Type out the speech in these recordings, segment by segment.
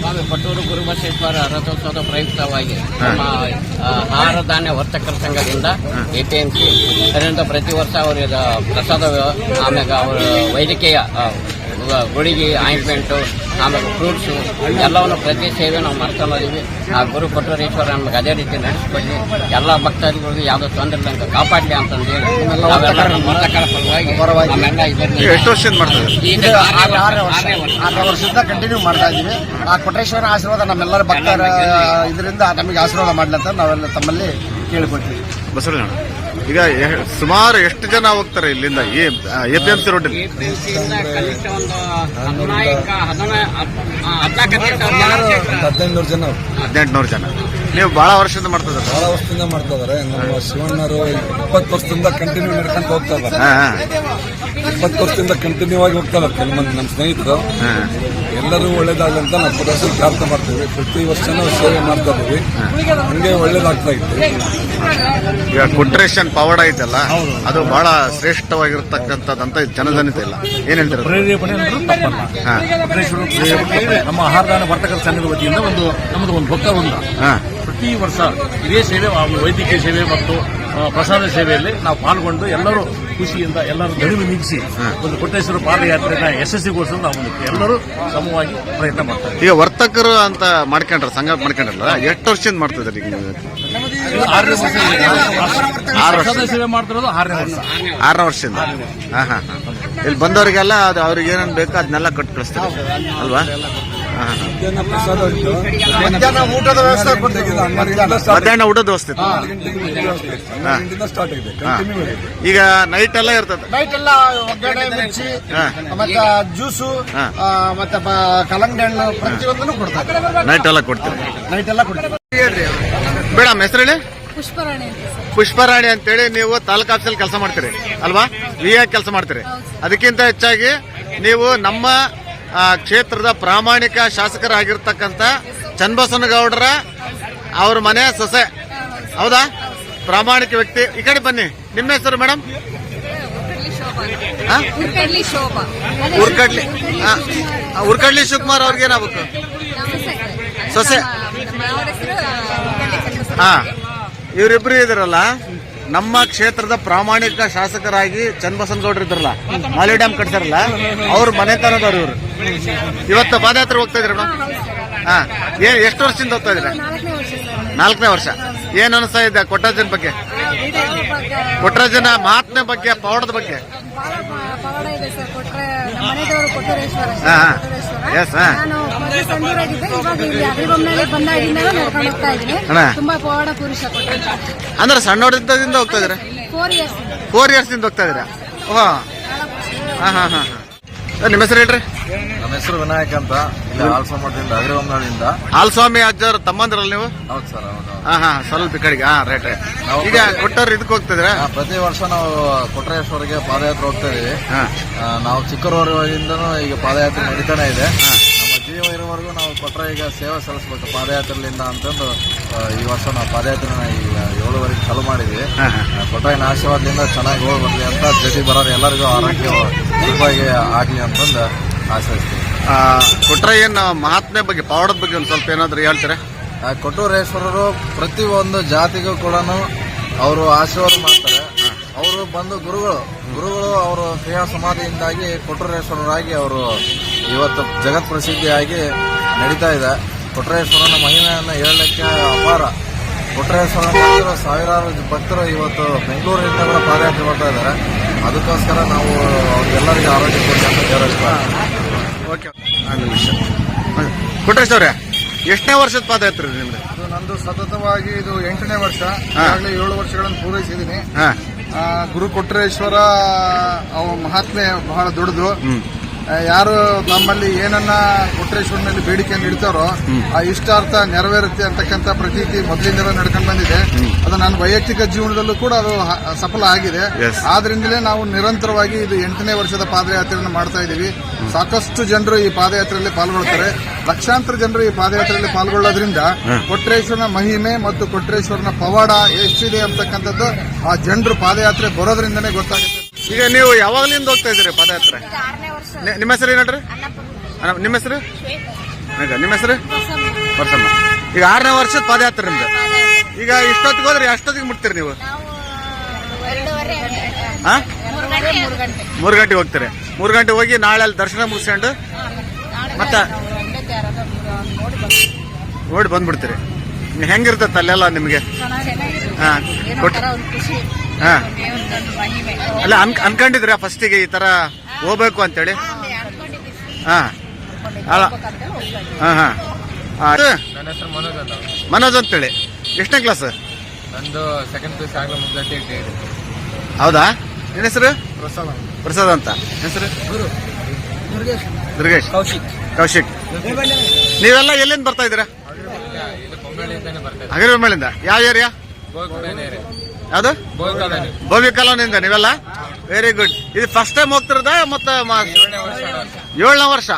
ಸ್ವಾಮಿ ಪಟ್ಟೂರು ಗುರುಬಸೇಶ್ವರ ರಥೋತ್ಸವದ ಪ್ರಯುಕ್ತವಾಗಿ ನಮ್ಮ ಆಹಾರ ಧಾನ್ಯ ವರ್ತಕರ ಸಂಘದಿಂದ ಸಿ ಅದರಿಂದ ಪ್ರತಿ ವರ್ಷ ಅವರಿಗೆ ಪ್ರಸಾದ ಆಮ್ಯಾಗ ಅವರ ವೈದ್ಯಕೀಯ ಗುಳಿಗೆ ಆಯಿಂಟ್ಮೆಂಟು ಆಮೇಲೆ ಫ್ರೂಟ್ಸು ಎಲ್ಲವನ್ನು ಪ್ರತಿ ಸೇವೆ ನಾವು ಮಾಡ್ಕೊಂಡಿದ್ದೀವಿ ಆ ಗುರು ಕೊಟ್ಟರೇಶ್ವರ ನಮ್ಗೆ ಅದೇ ರೀತಿ ನಡೆಸ್ಕೊಳ್ಳಿ ಎಲ್ಲ ಭಕ್ತಾದಿಗಳಿಗೂ ಯಾವುದೋ ತೊಂದರೆ ಅಂತ ಕಾಪಾಡಲಿ ಅಂತಂದು ಆರು. ವರ್ಷದಿಂದ ಕಂಟಿನ್ಯೂ ಮಾಡ್ತಾ ಇದ್ದೀವಿ. ಆ ಕೊಟ್ಟೇಶ್ವರ ಆಶೀರ್ವಾದ ನಮ್ಮೆಲ್ಲರ ಭಕ್ತರ ಇದರಿಂದ ನಮಗೆ ಆಶೀರ್ವಾದ ಮಾಡ್ಲಿ ಅಂತ ನಾವೆಲ್ಲ ತಮ್ಮಲ್ಲಿ ಕೇಳಿಕೊಳ್ತೀವಿ. ಬಸವಣ್ಣ ಈಗ ಸುಮಾರು ಎಷ್ಟು ಜನ ಹೋಗ್ತಾರೆ ಇಲ್ಲಿಂದ? A P M C road ಕನಿಷ್ಠ ಒಂದು ಹದಿನಾಲ್ಕು ಹದಿನಾಲ್ಕು ಹದಿನೈದು ನೂರು ಹದಿನೈದು ಜನ ಹದಿನೆಂಟುನೂರು ಜನ. ನೀವು ಬಹಳ ವರ್ಷದಿಂದ ಮಾಡ್ತಿದ್ರೆ ಬಹಳ ವರ್ಷದಿಂದ ಮಾಡ್ತಾ ಇದಾರೆ ನಮ್ಮ ಶಿವಣ್ಣರು ಇಪ್ಪತ್ತು ವರ್ಷದಿಂದ ಕಂಟಿನ್ಯೂ ನಡ್ಕೊಂಡು ಹೋಗ್ತಾ ಇದ್ದಾರೆ. ಹಾ ಇಪ್ಪತ್ತು ವರ್ಷದಿಂದ ಕಂಟಿನ್ಯೂ ಆಗಿ ಹೋಗ್ತಾ ಇದ್ದಾರೆ. ಕೆಲವೊಂದು ನಮ್ಮ ಸ್ನೇಹಿತರು. ಹಾ. ಎಲ್ಲರೂ ಒಳ್ಳೇದಾಗಂತ ನಾವು ಪ್ರದರ್ಶನ ಪ್ರಾರ್ಥನೆ ಮಾಡ್ತೀವಿ. ಪ್ರತಿ ವರ್ಷನೂ ಸೇವೆ ಮಾಡ್ತಾ ಇದೀವಿ ಹಂಗೆ ಒಳ್ಳೇದಾಗ್ತಾ ಇತ್ತು. ಈಗ ಕುಟ್ರೇಷನ್ ಪವಾಡ ಐತಲ್ಲ ಅದು ಬಹಳ ಶ್ರೇಷ್ಠವಾಗಿರ್ತಕ್ಕಂಥದ್ದಂತ ಜನಜನತೆ ಇಲ್ಲ. ಏನ್ ಹೇಳ್ತಾರೆ? ಪ್ರೇರೇಪಣೆ ಅಂದ್ರೆ ತಪ್ಪಲ್ಲ. ಹಾ. ನಮ್ಮ ಆಹಾರದಾನ ವರ್ತಕರ ಸಂಘದ ವತಿಯಿಂದ ಒಂದು ನಮ್ಮದು ಒಂದು ಭಕ್ತ ವೃಂದ ಹಾ. ಪ್ರತಿ ವರ್ಷ ಇದೇ ಸೇವೆ ಆ ವೈದ್ಯಕೀಯ ಸೇವೆ ಮತ್ತು ಪ್ರಸಾದ ಸೇವೆಯಲ್ಲಿ ನಾವು ಪಾಲ್ಗೊಂಡು ಎಲ್ಲರೂ ಖುಷಿಯಿಂದ ಎಲ್ಲರೂ ಗಡಿಮೆ ನೀಗಿಸಿ ಒಂದು ಕೊಟ್ಟೇಶ್ವರ ಪಾದಯಾತ್ರೆನ ಯಶಸ್ವಿಗೋಸ್ಕರ ನಾವು ಎಲ್ಲರೂ ಸಮವಾಗಿ ಪ್ರಯತ್ನ ಮಾಡ್ತಾರೆ ಈಗ ವರ್ತಕರು ಅಂತ ಮಾಡ್ಕೊಂಡ್ರ ಸಂಘ ಮಾಡ್ಕೊಂಡ್ರಲ್ಲ ಎಷ್ಟು ವರ್ಷದಿಂದ ಮಾಡ್ತಿದ್ದಾರೆ ಈಗ ಆರನೇ ವರ್ಷ. ಆರು ಸೇವೆ ಮಾಡ್ತಿರೋದು ಆರನೇ ವರ್ಷ. ಆರನೇ ವರ್ಷದಿಂದ? ಹಾ ಹಾ ಹಾ. ಇಲ್ಲಿ ಬಂದವರಿಗೆಲ್ಲ ಅದು ಅವ್ರಿಗೆ ಏನೇನು ಬೇಕೋ ಅದನ್ನೆಲ್ಲ ಕೊಟ್ಟು ಕಳಿಸ್ತಾರೆ. ಅಲ್ವಾ. ಮಧ್ಯಾಹ್ನ ಊಟದ ವ್ಯವಸ್ಥೆ ಮಧ್ಯಾಹ್ನ ಊಟದ ವ್ಯವಸ್ಥೆ ಸ್ಟಾರ್ಟ್ ಆಗಿದೆ ಈಗ ನೈಟ್ ಎಲ್ಲ ಇರ್ತದೆ. ನೈಟ್ ಎಲ್ಲ ಒಗ್ಗರಣೆ ಮಿರ್ಚಿ ಮತ್ತೆ ಜ್ಯೂಸು. ಮತ್ತೆ ಕಲಂಗಡಿ ಕಲ್ಲಂಗಡಿ ಹಣ್ಣು ಪ್ರತಿಯೊಂದನ್ನು ಕೊಡ್ತಾರೆ. ನೈಟ್ ಎಲ್ಲ ಕೊಡ್ತೀವಿ. ನೈಟ್ ಎಲ್ಲ ಕೊಡ್ತಾರೆ ಬೇಡ ಹೆಸರು ಹೇಳಿ ಪುಷ್ಪರಾಣಿ ಅಂತ ಸರ್. ಪುಷ್ಪರಾಣಿ ಅಂತೇಳಿ ನೀವು ತಾಲೂಕು ಆಫೀಸಲ್ಲಿ ಕೆಲಸ ಮಾಡ್ತೀರಿ ಅಲ್ವಾ? ವಿ ಕೆಲಸ ಮಾಡ್ತೀರಿ. ಅದಕ್ಕಿಂತ ಹೆಚ್ಚಾಗಿ ನೀವು ನಮ್ಮ ಆ, ಕ್ಷೇತ್ರದ ಪ್ರಾಮಾಣಿಕ ಶಾಸಕರಾಗಿರ್ತಕ್ಕಂಥ ಚನ್ನಬಸವನಗೌಡರ ಅವ್ರ ಮನೆ ಸೊಸೆ. ಹೌದಾ? ಪ್ರಾಮಾಣಿಕ ವ್ಯಕ್ತಿ. ಈ ಕಡೆ ಬನ್ನಿ. ನಿಮ್ಮ ಹೆಸರು ಮೇಡಮ್ ಉರ್ಕಡ್ಲಿ? ಉರ್ಕಡ್ಲಿ ಶಿವಕುಮಾರ್ ಅವ್ರಿಗೆ ಏನಾಗಬೇಕು ಸೊಸೆ. ಹಾ. ಇವರಿಬ್ರು ಇದ್ರಲ್ಲ ನಮ್ಮ ಕ್ಷೇತ್ರದ ಪ್ರಾಮಾಣಿಕ ಶಾಸಕರಾಗಿ ಚನ್ನಬಸನಗೌಡರು ಇದ್ರಲ್ಲ ಮಾಲಿ ಡ್ಯಾಮ್ ಕಟ್ತಾರಲ್ಲ ಅವ್ರ ಮನೆತನದವ್ರು ಇವರು. ಇವತ್ತು ಪಾದಯಾತ್ರೆ ಹೋಗ್ತಾ ಇದ್ರಿ ಮೇಡಮ್? ಹಾ ಏನ್ ಎಷ್ಟು ವರ್ಷದಿಂದ ಹೋಗ್ತಾ ಇದ್ರ ನಾಲ್ಕನೇ ವರ್ಷ. ಸರ್ ನಾಲ್ಕನೇ ವರ್ಷ ಏನ್ ಅನಿಸ್ತಾ ಇದೆ ಕೊಟ್ರಾಜನ್ ಬಗ್ಗೆ? ಕೊಟ್ರಾಜನ ಮಾತಿನ ಮಹಾತ್ಮೆ ಬಗ್ಗೆ ಪವಾಡದ ಬಗ್ಗೆ? ಹಾ ಎಸ್ ಹಾ, ಹಾ. ಸಣ್ಣ ಇವಾಗ ಇಲ್ಲಿ ಅಗ್ರಿಬೊಮ್ಮನಲ್ಲಿ ನಡ್ಕೊಂಡು ಹೋಗ್ತಾ ಇದ್ದೀನಿ. ಅಣ್ಣ. ತುಂಬಾ ಪವಾಡ ಪುರುಷ ಕೊಟ್ಟೂರೇಶ್ವರ ಅಂದ್ರೆ ಸಣ್ಣವರಿಂದ ಹೋಗ್ತಾ ಇದ್ರಿ ಫೋರ್ ಇಯರ್ಸ್ ಫೋರ್ ಇಂದ ಹೋಗ್ತಾ ಇದ್ದೀರಾ? ಓಹ್ ಹಾ ಹಾ ಹಾ ಹಾಂ. ನಿಮ್ಮ ಹೆಸರು ಹೇಳ್ರಿ. ನಮ್ಮ ಹೆಸರು ವಿನಾಯಕ್ ಅಂತ. ಇಲ್ಲಿ ಆಲ್ಸಮಠದಿಂದ ಅಗ್ರವಂಗಳಿಂದ ಹಾಲ್ಸ್ವಾಮಿ ಅಜ್ಜರ್ ತಮ್ಮಂದ್ರಲ್ಲ ನೀವು? ಹೌದು ಸರ್ ಹೌದು ಹಾ ಹಾ ಸ್ವಲ್ಪ ಈ ಕಡೆಗೆ. ಹಾ ರೈಟ್ ಈಗ ಕೊಟ್ಟವ್ರು ಇದಕ್ಕೆ ಹೋಗ್ತಿದ್ರ ಆ, ಪ್ರತಿ ವರ್ಷ ನಾವು ಕೊಟ್ರೇಶ್ವರಿಗೆ ಪಾದಯಾತ್ರೆ ಹೋಗ್ತಾ ಇದೀವಿ. ಹಾ. ಆ, ನಾವು ಚಿಕ್ಕವರವಾಗಿಂದನೂ ಈಗ ಪಾದಯಾತ್ರೆ ನಡೀತಾನೆ ಇದೆ. ನಮ್ಮ ನಾವು ಕೊಟ್ಟರೆ ಈಗ ಸೇವೆ ಸಲ್ಲಿಸ್ಬೇಕು. ಪಾದಯಾತ್ರೆಯಿಂದ ಅಂತಂದು ಈ ವರ್ಷ ನಾವು ಪಾದಯಾತ್ರೆನ ಈಗ ಏಳುವರೆಗೆ ಚಾಲು ಮಾಡಿದ್ವಿ. ಕೊಟ್ರಾಯನ ಆಶೀರ್ವಾದದಿಂದ ಚೆನ್ನಾಗಿ ಹೋಗಿ ಬರಲಿ ಅಂತ ಜೊತೆ ಬರೋರು ಎಲ್ಲರಿಗೂ ಆರೋಗ್ಯ ಸುಲಭವಾಗಿ ಆಗಲಿ ಅಂತಂದು ಆಶಿಸ್ತೀವಿ. ಆ, ಕೊಟ್ರ ಏನ್ ಮಹಾತ್ಮೆ ಬಗ್ಗೆ ಪವಾಡದ ಬಗ್ಗೆ ಒಂದು ಸ್ವಲ್ಪ ಏನಾದರೂ ಹೇಳ್ತಾರೆ? ಕೊಟ್ಟೂರೇಶ್ವರರು ಪ್ರತಿ ಒಂದು ಜಾತಿಗೂ ಕೂಡ ಅವರು ಆಶೀರ್ವಾದ ಮಾಡ್ತಾರೆ. ಅವರು ಬಂದು ಗುರುಗಳು. ಗುರುಗಳು ಅವರು ಸೇವಾ ಸಮಾಧಿಯಿಂದಾಗಿ ಕೊಟ್ಟೂರೇಶ್ವರರಾಗಿ ಅವರು ಇವತ್ತು ಜಗತ್ ಪ್ರಸಿದ್ಧಿಯಾಗಿ ನಡೀತಾ ಇದೆ. ಕೊಟ್ರೇಶ್ವರನ ಮಹಿಮೆಯನ್ನು ಹೇಳಲಿಕ್ಕೆ ಅಪಾರ. ಕೊಟ್ರೇಶ್ವರನ ಸಾವಿರಾರು ಭಕ್ತರು ಇವತ್ತು ಬೆಂಗಳೂರಿನಿಂದ ಕೂಡ ಪಾದಯಾತ್ರೆ ಮಾಡ್ತಾ ಇದ್ದಾರೆ. ಅದಕ್ಕೋಸ್ಕರ ನಾವು ಅವ್ರಿಗೆಲ್ಲರಿಗೂ ಆರೋಗ್ಯ ಕೊಡಿ ಅಂತ ಪ್ರಾರ್ಥನೆ ಓಕೆ. ಒಂದು ನಿಮಿಷ. ಕೊಟ್ರೇಶ್ವರ್ಯ ಎಷ್ಟನೇ ವರ್ಷದ ಪಾದಯಾತ್ರೆ ಇದು ನಿಮ್ದು? ಅದು ನಂದು ಸತತವಾಗಿ ಇದು ಎಂಟನೇ ವರ್ಷ. ಈಗಾಗಲೇ ಏಳು ವರ್ಷಗಳನ್ನು ಪೂರೈಸಿದ್ದೀನಿ ಗುರು ಕೊಟ್ರೇಶ್ವರ ಅವ ಮಹಾತ್ಮೆ ಬಹಳ ದೊಡ್ಡದು. ಯಾರು ನಮ್ಮಲ್ಲಿ ಏನನ್ನ ಕೊಟ್ರೇಶ್ವರನಲ್ಲಿ ಬೇಡಿಕೆ ನೀಡ್ತಾರೋ ಆ ಇಷ್ಟಾರ್ಥ ನೆರವೇರುತ್ತೆ ಅಂತಕ್ಕಂಥ ಪ್ರತೀತಿ ಮೊದಲಿಂದ ನಡ್ಕೊಂಡು ಬಂದಿದೆ. ಅದು ನನ್ನ ವೈಯಕ್ತಿಕ ಜೀವನದಲ್ಲೂ ಕೂಡ ಅದು ಸಫಲ ಆಗಿದೆ. ಆದ್ರಿಂದಲೇ ನಾವು ನಿರಂತರವಾಗಿ ಇದು ಎಂಟನೇ ವರ್ಷದ ಪಾದಯಾತ್ರೆಯನ್ನು ಮಾಡ್ತಾ ಇದ್ದೀವಿ. ಸಾಕಷ್ಟು ಜನರು ಈ ಪಾದಯಾತ್ರೆಯಲ್ಲಿ ಪಾಲ್ಗೊಳ್ತಾರೆ. ಲಕ್ಷಾಂತರ ಜನರು ಈ ಪಾದಯಾತ್ರೆಯಲ್ಲಿ ಪಾಲ್ಗೊಳ್ಳೋದ್ರಿಂದ ಕೊಟ್ರೇಶ್ವರನ ಮಹಿಮೆ ಮತ್ತು ಕೊಟ್ರೇಶ್ವರನ ಪವಾಡ ಎಷ್ಟಿದೆ ಅಂತಕ್ಕಂಥದ್ದು ಆ ಜನರು ಪಾದಯಾತ್ರೆ ಬರೋದ್ರಿಂದನೇ ಗೊತ್ತಾಗುತ್ತೆ. ಈಗ ನೀವು ಯಾವಾಗಲಿಂದ ಹೋಗ್ತಾ ಇದ್ದೀರಿ ಪಾದಯಾತ್ರೆ? ನಿಮ್ಮ ಹೆಸರು ಅಣ್ಣ, ನಿಮ್ಮ ಹೆಸರು? ನಿಮ್ಮ ಹೆಸರು? ವರ್ಷಮ್ಮ ಈಗ ಆರನೇ ವರ್ಷದ ಪಾದಯಾತ್ರೆ ನಿಮ್ದು. ಈಗ ಇಷ್ಟೊತ್ತಿಗೆ ಹೋದ್ರೆ ಅಷ್ಟೊತ್ತಿಗೆ ಮುಟ್ತೀರಿ ನೀವು? ಮೂರು ಗಂಟೆ ಮೂರು ಗಂಟೆ ಮೂರು ಗಂಟೆಗೆ ಹೋಗ್ತೀರಿ. ಮೂರು ಗಂಟೆ ಹೋಗಿ ನಾಳೆ ಅಲ್ಲಿ ದರ್ಶನ ಮುಗಿಸ್ಕೊಂಡು ಮತ್ತೆ ನೋಡಿ ಬಂದು ನೋಡಿ ಬಂದ್ಬಿಡ್ತೀರಿ ಹೆಂಗಿರ್ತೈತೆ ಅಲ್ಲೆಲ್ಲ ನಿಮಗೆ? ಹಾಂ. ಏನೋ ಅಲ್ಲ ಅನ್ಕೊಂಡಿದ್ರಾ ಫಸ್ಟಿಗೆ ಈ ತರ ಹೋಗ್ಬೇಕು ಅಂತೇಳಿ. ಹೇಳಿ ಹಾ. ಅಲ್ಲ. ಹಾಂ ಹಾಂ. ನನ್ನ ಹೆಸರು ಮನೋಜ್ ಅಂತ. ಮನೋಜ್ ಅಂತೇಳಿ. ಎಷ್ಟನೇ ಕ್ಲಾಸ್ ನಂದು ಸೆಕೆಂಡ್ ಪಿ ಆಗಲೇ ಮುಗ್ದಟ್ಟಿ ಹೌದಾ? ನಿನ್ನ ಹೆಸರು? ಪ್ರಸಾದ್ ಅಂತ. ಹೆಸರು? ದುರ್ಗೇಶ್. ಕೌಶಿಕ್. ಕೌಶಿಕ್. ನೀವೆಲ್ಲ ಎಲ್ಲಿಂದ ಬರ್ತಾ ಇದ್ದೀರಾ? ಇದೆ ಹಗರಿಬೊಮ್ಮಳಿಂದ ಯಾವ ಏರಿಯಾ ಯಾವ್ದು? ಬೋವಿ ಕಾಲೋನಿಂದ ನೀವೆಲ್ಲ? ವೆರಿ ಗುಡ್ ಇದು ಫಸ್ಟ್ ಟೈಮ್ ಹೋಗ್ತಿರದ ಮತ್ತೆ ಏಳನೇ ವರ್ಷ ಏಳನೇ ವರ್ಷ?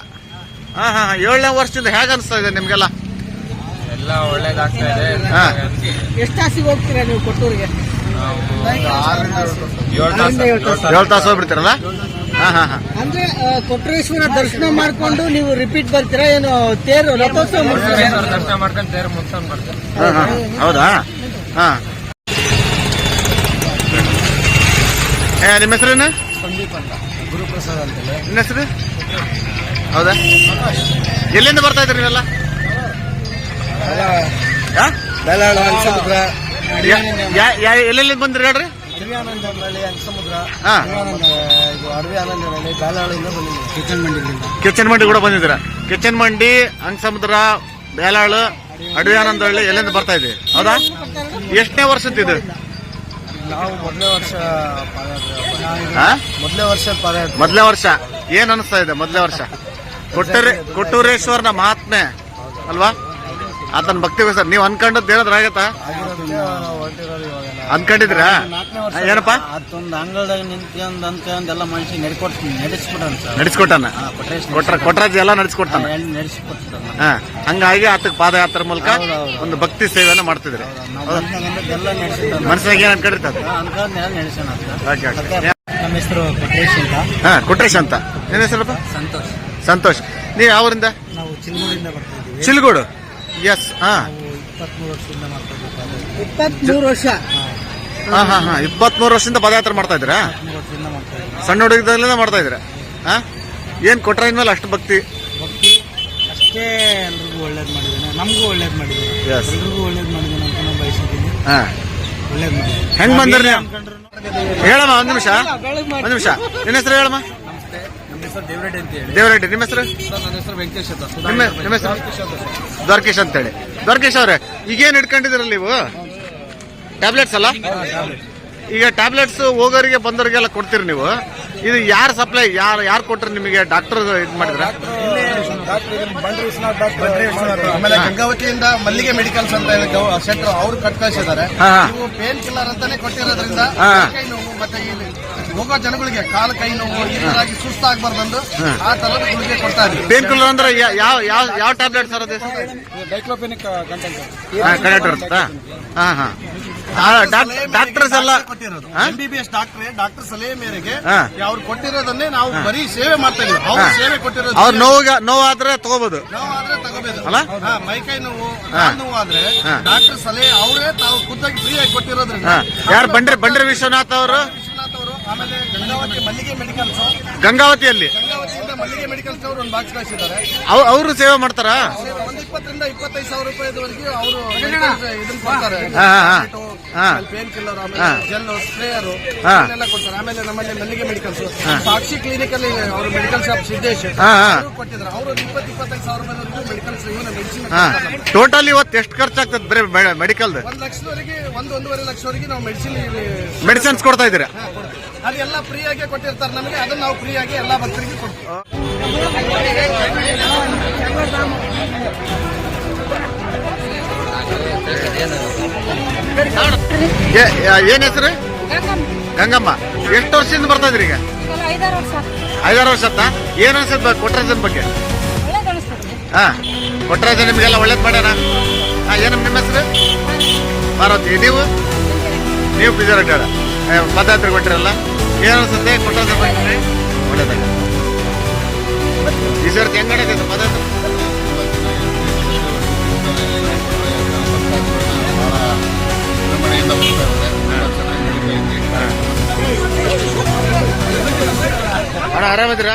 ಹಾ ಹಾ ಏಳನೇ ವರ್ಷದಿಂದ ಹೇಗ ಅನಿಸ್ತಾ ಇದೆ ನಿಮ್ಗೆಲ್ಲ? ಎಲ್ಲ ಒಳ್ಳೇದಾಗ್ತಾ ಇದೆ. ಹಾ. ಎಷ್ಟು ತಾಸಿಗೆ ಹೋಗ್ತೀರಾ ನೀವು ಕೊಟ್ಟೂರಿಗೆ? ಏಳು ತಾಸು. ಏಳು ತಾಸು. ಏಳು ತಾಸು ಹೋಗ್ಬಿಡ್ತೀರಲ್ಲ? ಹಾ ಹಾ ಹಾ. ಅಂದ್ರೆ ಕೊಟ್ಟರೇಶ್ವರ ಕೊಟ್ರೇಶ್ವರ ದರ್ಶನ ಮಾಡ್ಕೊಂಡು ನೀವು ರಿಪೀಟ್ ಬರ್ತೀರಾ? ಏನು ತೇರು ರಥೋತ್ಸವ? ದರ್ಶನ ಮಾಡ್ಕೊಂಡು ತೇರು ಮುಗ್ಸ್ಕೊಂಡ್ ಬರ್ತಾರೆ. ಹೌದಾ? ಹಾ. ನಿಮ್ಮ ಹೆಸರೇನು? ಸಂದೀಪ್ ಅಂತ ಗುರುಪ್ರಸಾದ್ ಅಂತೇಳಿ. ನಿಮ್ಮ ಹೆಸರು? ಹೌದಾ? ಎಲ್ಲಿಂದ ಬರ್ತಾ ಇದ್ರಿ ನೀವೆಲ್ಲ? ಬೆಳಾಳ ಎಲ್ಲೆಲ್ಲಿಂದ ಬಂದ್ರಿ ಹೇಳ್ರಿ? ಹಳ್ಳಿ ಇದು ಆನಂದ ಹಳ್ಳಿ ಬಂದಿದ್ದೀವಿ. ಕಿಚನ್ ಮಂಡಿ ಕೂಡ ಬಂದಿದ್ದೀರಾ? ಕಿಚನ್ ಮಂಡಿ ಅಂಗಸಮುದ್ರ ಬೇಲಾಳು ಅಡವಿ ಆನಂದಹಳ್ಳಿ ಎಲ್ಲಿಂದ ಬರ್ತಾ ಇದ್ದೀವಿ ಹೌದಾ? ಎಷ್ಟನೇ ವರ್ಷದ ಇದು? ನಾವು ಮೊದಲೇ ವರ್ಷ ಪಾದಯಾತ್ರೆ ಮೊದಲೇ ವರ್ಷ ವರ್ಷ? ಏನ್ ಅನಿಸ್ತಾ ಇದೆ ಮೊದಲೇ ವರ್ಷ? ಕೊಟ್ಟೂರೇ ಕೊಟ್ಟೂರೇಶ್ವರನ ಮಹಾತ್ಮೆ ಅಲ್ವಾ? ಆತನ ಭಕ್ತಿಗೋಸ್ಕರ. ನೀವು ಅನ್ಕೊಂಡದ್ದು ಹೇಳಿದ್ರೆ ಆಗತ್ತಾ? ಅನ್ಕೊಂಡಿದ್ರಾ? ಏನಪ್ಪ? ಅದೊಂದು ಅಂಗಳದಾಗ ನಿಂತ್ಕೊಂಡ್ ಅಂತ್ಕೊಂಡ್ ಎಲ್ಲ ಮನುಷ್ಯ ನಡ್ಕೊಟ್ ನಡೆಸ್ಬಿಟ್ಟಾನ ಸರ್. ನಡೆಸ್ಕೊಟ್ಟಾನ? ಕೊಟ್ರ ಕೊಟ್ರಾಜ್ ಎಲ್ಲ ನಡೆಸ್ಕೊಟ್ಟಾನ? ನಡೆಸ್ಕೊಟ್ಟಿದ್ದಾನ ಹಾ ಹಂಗಾಗಿ ಆತಕ್ ಪಾದಯಾತ್ರೆ ಮೂಲಕ ಒಂದು ಭಕ್ತಿ ಸೇವೆಯನ್ನ ಮಾಡ್ತಿದ್ರಿ. ಮನಸ್ಸಿನಾಗ ಏನ್ ಅನ್ಕೊಂಡಿರ್ತದೆ ಅನ್ಕೊಂಡ್ ನಮ್ಮ ಹೆಸರು ಕೊಟ್ರೇಶ್ ಅಂತ. ಹಾ ಕೊಟ್ರೇಶ್ ಅಂತ. ನಿನ್ನ ಹೆಸರಪ್ಪ? ಸಂತೋಷ್. ಸಂತೋಷ್. ನೀವು ಯಾವರಿಂದ? ನಾವು ಚಿಲ್ಮೂರಿಂದ ಬರ್ತಾ ಇದ್ದೀವಿ. ಚಿಲ್ಗೋಡು. ಎಸ್ ಹಾ. ಇಪ್ಪತ್ಮೂರು ವರ್ಷದಿಂದ ಮಾಡ್ತಾ ಇದ್ದೀವಿ. ಇಪ್ಪತ್ಮೂರು ವರ್ಷ? ಹಾ ಹಾ ಹಾ. ಇಪ್ಪತ್ಮೂರು ವರ್ಷದಿಂದ ಪದಯಾತ್ರೆ ಮಾಡ್ತಾ ಇದ್ದೀರಾ? ಇಪ್ಪತ್ಮೂರು ವರ್ಷದಿಂದ ಮಾಡ್ತಾ ಇದ್ದೀವಿ. ಸಣ್ಣ ಹುಡುಗದಲ್ಲಿಂದ ಮಾಡ್ತಾ ಇದ್ದೀರಾ? ಹಾ? ಏನ್ ಕೊಟ್ರ ಇನ್ಮೇಲೆ ಅಷ್ಟು ಭಕ್ತಿ? ಭಕ್ತಿ ಅಷ್ಟೇ ಎಲ್ರಿಗೂ ಒಳ್ಳೇದು ಮಾಡಿದ್ದಾನೆ. ನಮಗೂ ಒಳ್ಳೇದು ಮಾಡಿದ್ದಾನೆ. Yes. ಎಲ್ರಿಗೂ ಒಳ್ಳೇದು ಮಾಡಿದ್ದಾನೆ ಅಂತ ನಾನು ಬಯಸಿದ್ದೀನಿ. ಹಾ. ಒಳ್ಳೇದು ಮಾಡಿದ್ದಾನೆ. ಹೆಂಗ್ ಬಂದ್ರಿ ನೀವು? ಹೇಳಮ್ಮ ಒಂದ್ ನಿಮಿಷ. ಒಂದ್ ನಿಮಿಷ. ನಿನ್ನ ಹೆಸರು ಹೇಳಮ್ಮ? ನಮ್ಮ ಹೆಸರು ದೇವರೆಡ್ಡಿ ಅಂತ ಹೇಳಿ. ದೇವರೆಡ್ಡಿ. ನಿಮ್ಮ ಹೆಸರು? ನನ್ನ ಹೆಸರು ವೆಂಕಟೇಶ್ ಅಂತ. ನಿಮ್ಮ ನಿಮ್ಮ ಹೆಸರು? ದ್ವಾರಕೇಶ್ ಅಂತ ಹೇಳಿ ದ್ವಾರಕೇಶ್ ಅವ್ರೆ ಈಗೇನು ಇಟ್ಕೊಂಡಿದ್ದೀರಲ್ಲ ನೀವು? ಟ್ಯಾಬ್ಲೆಟ್ಸ್ ಅಲ್ಲ? ಈಗ ಟ್ಯಾಬ್ಲೆಟ್ಸ್ ಹೋಗೋರಿಗೆ ಬಂದವರಿಗೆಲ್ಲ ಕೊಡ್ತೀರಿ ನೀವು. ಇದು ಯಾರು ಸಪ್ಲೈ ಯಾರು ಯಾರು ಕೊಟ್ರಿ ನಿಮಗೆ ಡಾಕ್ಟರ್ ಇದು ಮಾಡಿದ್ರ? ಆಮೇಲೆ ಗಂಗಾವತಿಯಿಂದ ಮಲ್ಲಿಗೆ ಮೆಡಿಕಲ್ಸ್ ಅಂತ ಹೇಳಿ ಅವರು ಶೆಟ್ರು ಅವ್ರು ಕಟ್ ಕಳಿಸಿದ್ದಾರೆ. ಪೇನ್ ಕಿಲ್ಲರ್ ಅಂತಾನೆ ಕೊಟ್ಟಿರೋದ್ರಿಂದ ಮತ್ತೆ ಇಲ್ಲಿ ಹೋಗೋ ಜನಗಳಿಗೆ ಕಾಲ ಕೈ ನೋವು ಇದರಾಗಿ ಸುಸ್ತಾಗಬಾರ್ದಂದು ಆ ತರದ ಗುಳಿಗೆ ಕೊಡ್ತಾ ಇದ್ದೀವಿ. ಪೇನ್ ಕಿಲ್ಲರ್ ಅಂದ್ರೆ ಯಾವ ಯಾವ ಯಾವ ಟ್ಯಾಬ್ಲೆಟ್ ಸರ್ ಅದು? ಡೈಕ್ಲೋಫೆನಿಕ್ ಕಂಟೆಂಟ್ ಕನೆಕ್ಟರ್ ಇರುತ್ತಾ? ಹಾ ಹಾ. ಡಾಕ್ಟರ್ಸ್ ಎಲ್ಲ ಕೊಟ್ಟಿರೋದು. M B B S doctor doctor ಸಲಹೆ ಮೇರೆಗೆ. ಅವ್ರು ಕೊಟ್ಟಿರೋದನ್ನೇ ನಾವು ಬರೀ ಸೇವೆ ಮಾಡ್ತಾ ಇದೀವಿ. ಅವ್ರು ಸೇವೆ ಕೊಟ್ಟಿರೋದು ಅವ್ರು ನೋವು ನೋವಾದ್ರೆ ತಗೋಬಹುದು ನೋವಾದ್ರೆ ಆದ್ರೆ ತಗೋಬೇಕು ಅಲ್ಲ? ಮೈಕೈ ನೋವು ನೋವಾದ್ರೆ ನೋವು ಆದ್ರೆ ಡಾಕ್ಟರ್ ಸಲಹೆ ಅವರೇ ತಾವು ಖುದ್ದಾಗಿ ಫ್ರೀ ಆಗಿ ಕೊಟ್ಟಿರೋದ್ರಿಂದ ಯಾರು ಬಂಡ್ರಿ ಬಂಡ್ರಿ ವಿಶ್ವನಾಥ್ ಅವರು? ವಿಶ್ವನಾಥ್ ಅವರು ಆಮೇಲೆ ಗಂಗಾವತಿ ಮಲ್ಲಿಗೆ ಮೆಡಿಕಲ್ಸ್ ಗಂಗಾವತಿಯಲ್ಲಿ? ಗಂಗಾವತಿಯಿಂದ ಮಲ್ಲಿಗೆ ಮೆಡಿಕಲ್ಸ್ ಅವರು ಒಂದು ಬಾಕ್ಸ್ ಕಳಿಸಿದ್ದಾರೆ. ಅವ್- ಅವರು ಸೇವೆ ಮಾಡ್ತಾರಾ? ಒಂದು ಇಪ್ಪತ್ತರಿಂದ ಇಪ್ಪತ್ತೈದು ಸಾವಿರ ರೂಪಾಯಿವರೆಗೂ ಅವರು ಇದನ್ನ ಕೊಡ್ತಾರೆ. Pain killer. ಆಮೇಲೆ ಜೆಲ್ ಸ್ಪ್ರೇಯರ್. ಎಲ್ಲ ಕೊಡ್ತಾರೆ. ಆಮೇಲೆ ನಮ್ಮಲ್ಲಿ ಮಲ್ಲಿಗೆ ಮೆಡಿಕಲ್ಸ್ ಸಾಕ್ಷಿ ಕ್ಲಿನಿಕ್ ಅಲ್ಲಿ ಅವರು ಮೆಡಿಕಲ್ ಶಾಪ್ ಸಿದ್ದೇಶ್. ಕೊಟ್ಟಿದ್ರು. ಅವರು ಇಪ್ಪತ್ತು ಇಪ್ಪತ್ತೈದು ಸಾವಿರ ರೂಪಾಯಿವರೆಗೂ ಮೆಡಿಕಲ್ಸ್ ಇವನ್ನ ಮೆಡಿಸಿನ್ ಟೋಟಲ್ ಇವತ್ತು ಎಷ್ಟು ಖರ್ಚಾಗ್ತದೆ ಬರೀ ಮೆಡಿಕಲ್ ಒಂದ್ ಲಕ್ಷದವರೆಗೆ ಒಂದ್ ಒಂದೂವರೆ ಲಕ್ಷವರೆಗೆ ನಾವು ಮೆಡಿಸಿನ್ ಮೆಡಿಸಿನ್ಸ್ ಕೊಡ್ತಾ ಇದ್ದೀರಾ? ಅದೆಲ್ಲ ಫ್ರೀ ಆಗಿ ಕೊಟ್ಟಿರ್ತಾರೆ ನಮಗೆ. ಅದನ್ನ ನಾವು ಫ್ರೀಯಾಗಿ ಎಲ್ಲ ಭಕ್ತರಿಗೆ ಕೊಡ್ತೀವಿ. ಏನ್ ಹೆಸರು? ಗಂಗಮ್ಮ. ಎಷ್ಟು ವರ್ಷದಿಂದ ಬರ್ತಾ ಇದ್ರಿ ಈಗ? ಐದಾರು ವರ್ಷ ಆತಾ ಏನ್ ಅನ್ಸತ್ ಕೊಟ್ರಾಜನ್ ಬಗ್ಗೆ? ಹಾ ಕೊಟ್ರಾಜ ನಿಮ್ಗೆಲ್ಲ ಒಳ್ಳೇದ್ ಹಾ ಏನಮ್ಮ ನಿಮ್ಮ ಹೆಸರು? ಪಾರ್ವತಿ, ನೀವು? ನೀವು ಬಿಜಾರಡ್ಡಾಡ ಪದಯಾತ್ರೆ ಕೊಟ್ಟಿರಲ್ಲ ಏನ್ ಅನ್ಸುತ್ತೆ ಕೊಟ್ರಾಜನ್ ಬಗ್ಗೆ? ಒಳ್ಳೇದಾಗ ಈ ಸರ್ತಿ ಹೆಂಗ್ ಅಣ್ಣ ಆರಾಮಿದ್ದೀರಾ